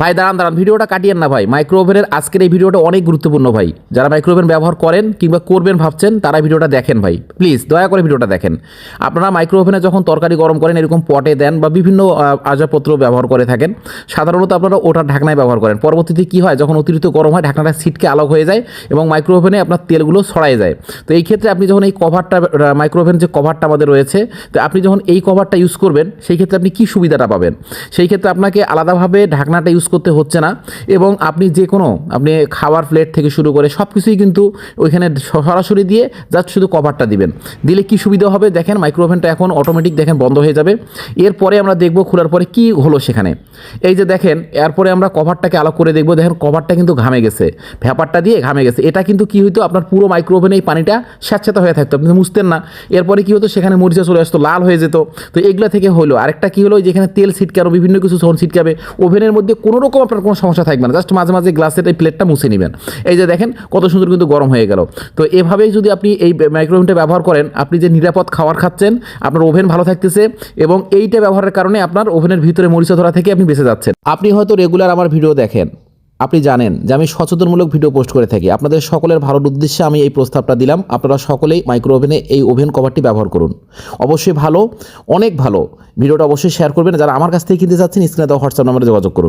ভাই, দাঁড়ান দাঁড়ান, ভিডিওটা কাটিয়েন না ভাই। মাইক্রো ওভেনের আজকের এই ভিডিওটা অনেক গুরুত্বপূর্ণ ভাই। যারা মাইক্রোওভেন ব্যবহার করেন কিংবা করবেন ভাবছেন, তারা ভিডিওটা দেখেন ভাই। প্লিজ দয়া করে ভিডিওটা দেখেন। আপনারা মাইক্রো ওভেনে যখন তরকারি গরম করেন, এরকম পটে দেন বা বিভিন্ন আসবাবপত্র ব্যবহার করে থাকেন, সাধারণত আপনারা ওটার ঢাকনায় ব্যবহার করেন। পরবর্তীতে কি হয়, যখন অতিরিক্ত গরম হয়, ঢাকনাটা সিটকে আলোক হয়ে যায় এবং মাইক্রো ওভেনে আপনার তেলগুলো ছড়ায় যায়। তো এই ক্ষেত্রে আপনি যখন এই কভারটা মাইক্রো ওভেন যে কভারটা আমাদের রয়েছে, তো আপনি যখন এই কভারটা ইউজ করবেন, সেই ক্ষেত্রে আপনি কি সুবিধাটা পাবেন? সেই ক্ষেত্রে আপনাকে আলাদাভাবে ঢাকনাটা ইউজ করতে হচ্ছে না এবং আপনি যে কোনো, আপনি খাবার প্লেট থেকে শুরু করে সব কিছুই কিন্তু ওইখানে সরাসরি দিয়ে জাস্ট শুধু কভারটা দিবেন। দিলে কি সুবিধা হবে? দেখেন মাইক্রো ওভেনটা এখন অটোমেটিক দেখেন বন্ধ হয়ে যাবে। এরপরে আমরা দেখব খোলার পরে কি হলো সেখানে। এই যে দেখেন, এরপরে আমরা কভারটাকে আলো করে দেখব, দেখেন কভারটা কিন্তু ঘামে গেছে। ভ্যাপারটা দিয়ে ঘামে গেছে। এটা কিন্তু কি হইতো? আপনার পুরো মাইক্রো ওভেনে এই পানিটা স্যাঁতস্যাঁতে হয়ে থাকতো। আপনি মুছতেন না। এরপরে কি হতো? সেখানে মরিচা চলে আসতো, লাল হয়ে যেত। তো এগুলো থেকে হলো। আরেকটা কি হলো? যেখানে তেল ছিটকে আরও বিভিন্ন কিছু যখন ছিটকাবে। ওভেনের মধ্যে কোনো রকম আপনার কোনো সমস্যা থাকবে না। জাস্ট মাঝে মাঝে গ্লাসের এই প্লেটটা মুছে নেবেন। এই যে দেখেন, কত সুন্দর কিন্তু গরম হয়ে গেল। তো এভাবেই যদি আপনি এই মাইক্রোওভেনটা ব্যবহার করেন, আপনি যে নিরাপদ খাবার খাচ্ছেন, আপনার ওভেন ভালো থাকতেছে এবং এইটা ব্যবহারের কারণে আপনার ওভেনের ভিতরে মরিচা ধরা থেকে আপনি বেঁচে যাচ্ছেন। আপনি হয়তো রেগুলার আমার ভিডিও দেখেন। আপনি জানেন যে আমি সচেতনমূলক ভিডিও পোস্ট করে থাকি। আপনাদের সকলের ভালোর উদ্দেশ্যে আমি এই প্রস্তাবটা দিলাম। আপনারা সকলেই মাইক্রো ওভেনে এই ওভেন কভারটি ব্যবহার করুন। অবশ্যই ভালো, অনেক ভালো। ভিডিওটা অবশ্যই শেয়ার করবেন। যারা আমার কাছ থেকে কিনতে চাচ্ছেন স্ক্রিনে দেওয়া হোয়াটসঅ্যাপ নাম্বারে যোগাযোগ করুন।